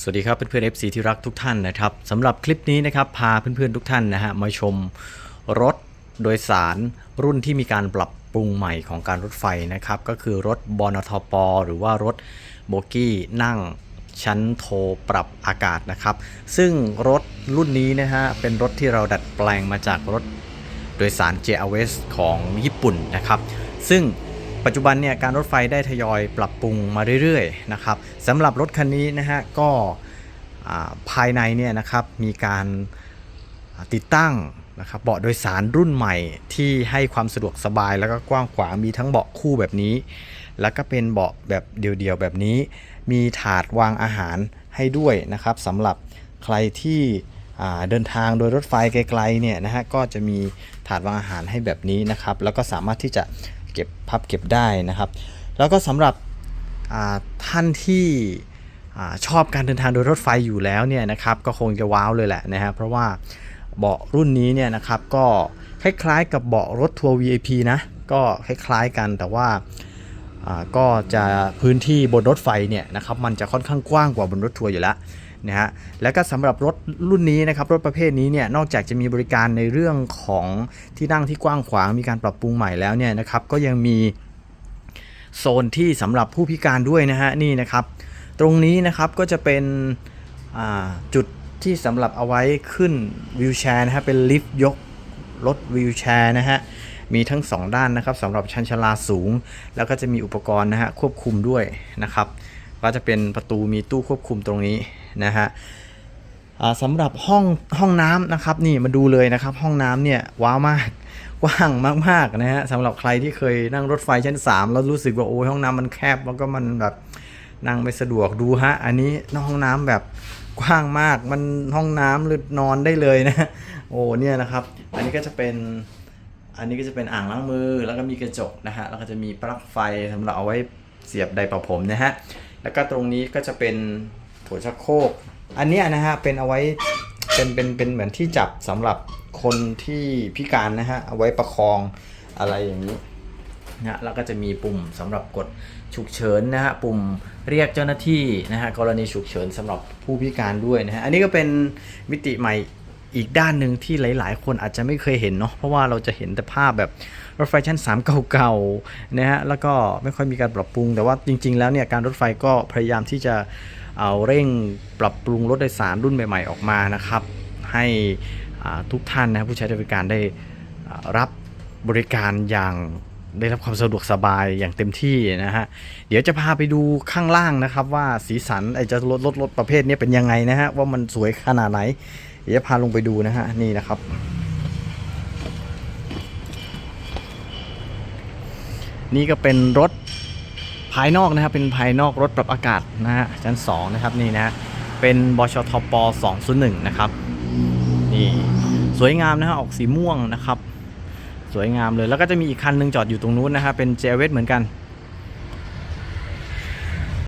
สวัสดีครับเพื่อนๆ FC ที่รักทุกท่านนะครับสำหรับคลิปนี้นะครับพาเพื่อนๆทุกท่านนะฮะมาชมรถโดยสารรุ่นที่มีการปรับปรุงใหม่ของการรถไฟนะครับก็คือรถบนทปหรือว่ารถโบกี้นั่งชั้นโทรปรับอากาศนะครับ ซึ่งรถรุ่นนี้นะฮะเป็นรถที่เราดัดแปลงมาจากรถโดยสาร JRS ของญี่ปุ่นนะครับ ซึ่ง ปัจจุบันเนี่ยการรถไฟได้ทยอยปรับปรุงมาเรื่อยๆนะครับสำหรับรถคันนี้นะฮะก็ภายในเนี่ยนะครับมีการติดตั้งนะครับเบาะโดยสารรุ่นใหม่ที่ให้ความสะดวกสบายแล้วก็กว้างขวางมีทั้งเบาะคู่แบบนี้ แล้วก็เป็นเบาะแบบเดี่ยวๆแบบนี้ มีถาดวางอาหารให้ด้วยนะครับสำหรับใครที่เดินทางโดยรถไฟไกลๆเนี่ยนะฮะก็จะมีถาดวางอาหารให้แบบนี้นะครับ แล้วก็สามารถที่จะ เก็บพับเก็บได้นะครับ แล้วก็สำหรับท่านที่ชอบการเดินทางโดยรถไฟอยู่แล้วเนี่ยนะครับก็คงจะว้าวเลยแหละนะฮะเพราะว่าเบาะรุ่นนี้เนี่ยนะครับก็คล้ายๆกับเบาะรถทัวร์ VIP นะก็คล้ายๆกันแต่ว่าก็จะพื้นที่บนรถไฟเนี่ยนะครับมันจะค่อนข้างกว้างกว่าบนรถทัวร์อยู่แล้ว นะฮะแล้วก็สำหรับรถรุ่นนี้นะครับรถประเภทนี้เนี่ยนอกจากจะมีบริการในเรื่องของที่นั่งที่กว้างขวางมีการปรับปรุงใหม่แล้วเนี่ยนะครับก็ยังมีโซนที่สำหรับผู้พิการด้วยนะฮะนี่นะครับ ตรงนี้นะครับก็จะเป็นจุดที่สำหรับเอาไว้ขึ้นวิวแชร์นะฮะเป็นลิฟต์ยกรถวิวแชร์นะฮะมีทั้ง 2 ด้านนะครับสำหรับชั้นชลาสูง แล้วก็จะมีอุปกรณ์นะฮะควบคุมด้วยนะครับ ก็จะเป็นประตูมีตู้ควบคุมตรงนี้นะฮะสำหรับห้องห้องน้ำนะครับนี่มาดูเลยนะครับห้องน้ำเนี่ยว้าวมากกว้างมากๆนะฮะสำหรับใครที่เคยนั่งรถไฟชั้น 3 แล้วรู้สึกว่าโอ้ยห้องน้ำมันแคบแล้วก็มันแบบนั่งไม่สะดวกดูฮะอันนี้ห้องน้ำแบบกว้างมากมันห้องน้ำหรือนอนได้เลยนะโอ้เนี่ยนะครับ อันนี้ก็จะเป็นอันนี้ก็จะเป็นอ่างล้างมือแล้วก็มีกระจกนะฮะแล้วก็จะมีปลั๊กไฟสำหรับเอาไว้เสียบไดร์เป่าผมนะฮะ แล้วก็ตรงนี้ก็จะเป็นโถชักโครกอันเนี้ยนะฮะเป็นเอาไว้เป็นเป็นเป็นเหมือนที่จับสำหรับคนที่พิการนะฮะเอาไว้ประคองอะไรอย่างนี้นะฮะแล้วก็จะมีปุ่มสำหรับกดฉุกเฉินนะฮะปุ่มเรียกเจ้าหน้าที่นะฮะกรณีฉุกเฉินสำหรับผู้พิการด้วยนะฮะอันนี้ก็เป็นมิติใหม่ อีกด้านหนึ่งที่หลาย ๆ คนอาจจะไม่เคยเห็นเนาะเพราะว่าเราจะเห็นแต่ภาพแบบรถไฟชั้น 3 เก่าๆนะฮะแล้วก็ไม่ค่อยมีการปรับปรุง แต่ว่าจริง ๆ แล้วเนี่ยการรถไฟก็พยายามที่จะเอาเร่งปรับปรุงรถโดยสารรุ่นใหม่ ๆ ออกมานะครับ ให้ทุกท่านนะผู้ใช้บริการได้รับบริการอย่าง ได้รับความสะดวกสบายอย่างเต็มที่นะฮะ เดี๋ยวจะพาไปดูข้างล่างนะครับว่าสีสันไอ้จะรถรถรถประเภทนี้เป็นยังไงนะฮะว่ามันสวยขนาดไหน เดี๋ยวพาลงไปดูนะฮะนี่นะครับนี่ก็เป็นรถภายนอกนะครับ เป็นภายนอกรถปรับอากาศนะฮะชั้น 2 นะครับนี่นะเป็นบชทป201 นะครับ นี่ สวยงามนะฮะออกสีม่วงนะครับ วยงามเลย แล้วก็จะมีอีกคันหนึงจอดอยู่ตรงนู้นนะครับเป็นเจเวตเหมือนกัน